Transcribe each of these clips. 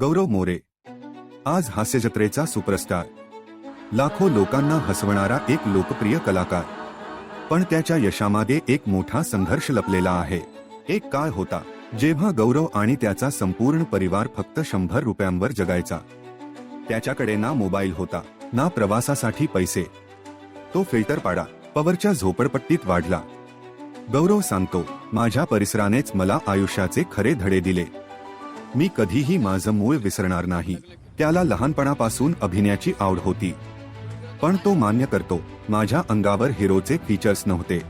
गौरव मोरे. आज हास्यजत्रेचा सुपरस्टार. लाखो लोकांना हसवणारा एक लोकप्रिय कलाकार. पण त्याच्या यशामागे एक मोठा संघर्ष लपलेला आहे. एक काळ होता जेव्हा गौरव आणि त्याचा संपूर्ण परिवार फक्त शंभर रुपयांवर जगायचा. त्याच्याकडे ना मोबाईल होता ना प्रवासासाठी पैसे. तो फिल्टर पाडा पवरच्या झोपडपट्टीत वाढला. गौरव सांगतो माझ्या परिसरानेच मला आयुष्याचे खरे धडे दिले. मी कधीही माझं मूळ विसरणार नाही. त्याला लहानपणापासून अभिनयाची आवड होती. पण तो मान्य करतो माझ्या अंगावर हिरोचे फीचर्स नव्हते.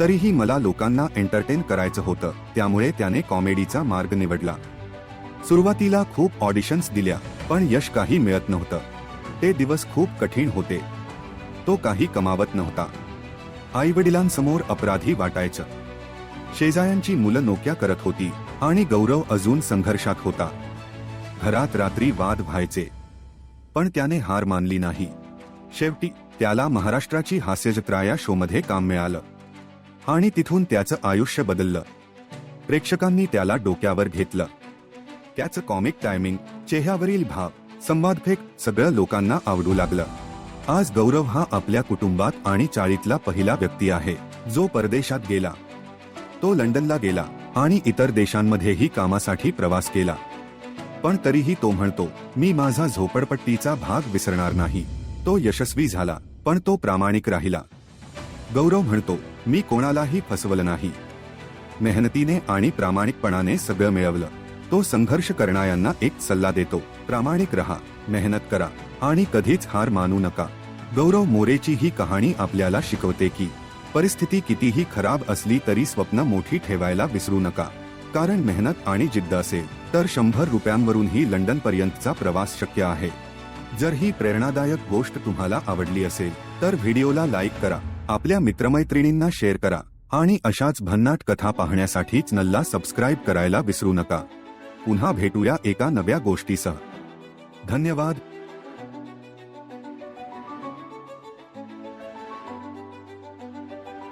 तरीही मला लोकांना एंटरटेन करायचं होतं त्यामुळे त्याने कॉमेडीचा मार्ग निवडला. सुरुवातीला खूप ऑडिशन्स दिल्या पण यश काही मिळत नव्हतं. ते दिवस खूप कठीण होते. तो काही कमावत नव्हता. आई वडिलांसमोर अपराधी वाटायचं. शेजाऱ्यांची मुलं नोक्या करत होती. आणि गौरव अजून संघर्षात होता. घरात रात्री वाद व्हायचे. पण त्याने हार मानली नाही. शेवटी त्याला महाराष्ट्राची हास्यजत्रा या शोमध्ये काम मिळालं. आणि तिथून त्याचं आयुष्य बदललं. प्रेक्षकांनी त्याला डोक्यावर घेतलं. त्याचं कॉमिक टायमिंग चेहऱ्यावरील भाव संवादफेक सगळं लोकांना आवडू लागलं. आज गौरव हा आपल्या कुटुंबात आणि चाळीतला पहिला व्यक्ती आहे जो परदेशात गेला. तो लंडनला गेला. आणि इतर देशांमध्येही कामासाठी प्रवास केला. पण तरीही तो म्हणतो मी माझा झोपडपट्टीचा भाग विसरणार नाही. तो यशस्वी झाला पण तो प्रामाणिक राहिला. गौरव म्हणतो मी कोणालाही फसवलं नाही. मेहनतीने आणि प्रामाणिकपणाने सगळं मिळवलं. तो संघर्ष करणाऱ्यांना एक सल्ला देतो प्रामाणिक रहा मेहनत करा आणि कधीच हार मानू नका. गौरव मोरेची ही कहाणी आपल्याला शिकवते की परिस्थिती कितीही खराब असली तरी स्वप्न मोठी ठेवायला विसरू नका. कारण मेहनत आणि जिद्द असेल तर शंभर रुपयांवरूनही लंडन पर्यंतचा प्रवास शक्य आहे. जर ही प्रेरणादायक गोष्ट तुम्हाला आवडली असेल तर व्हिडिओला लाईक करा आपल्या मित्रमैत्रिणींना शेअर करा आणि अशाच भन्नाट कथा पाहण्यासाठीच नल्ला सबस्क्राईब करायला विसरू नका. पुन्हा भेटूया एका नव्या गोष्टीसह. धन्यवाद.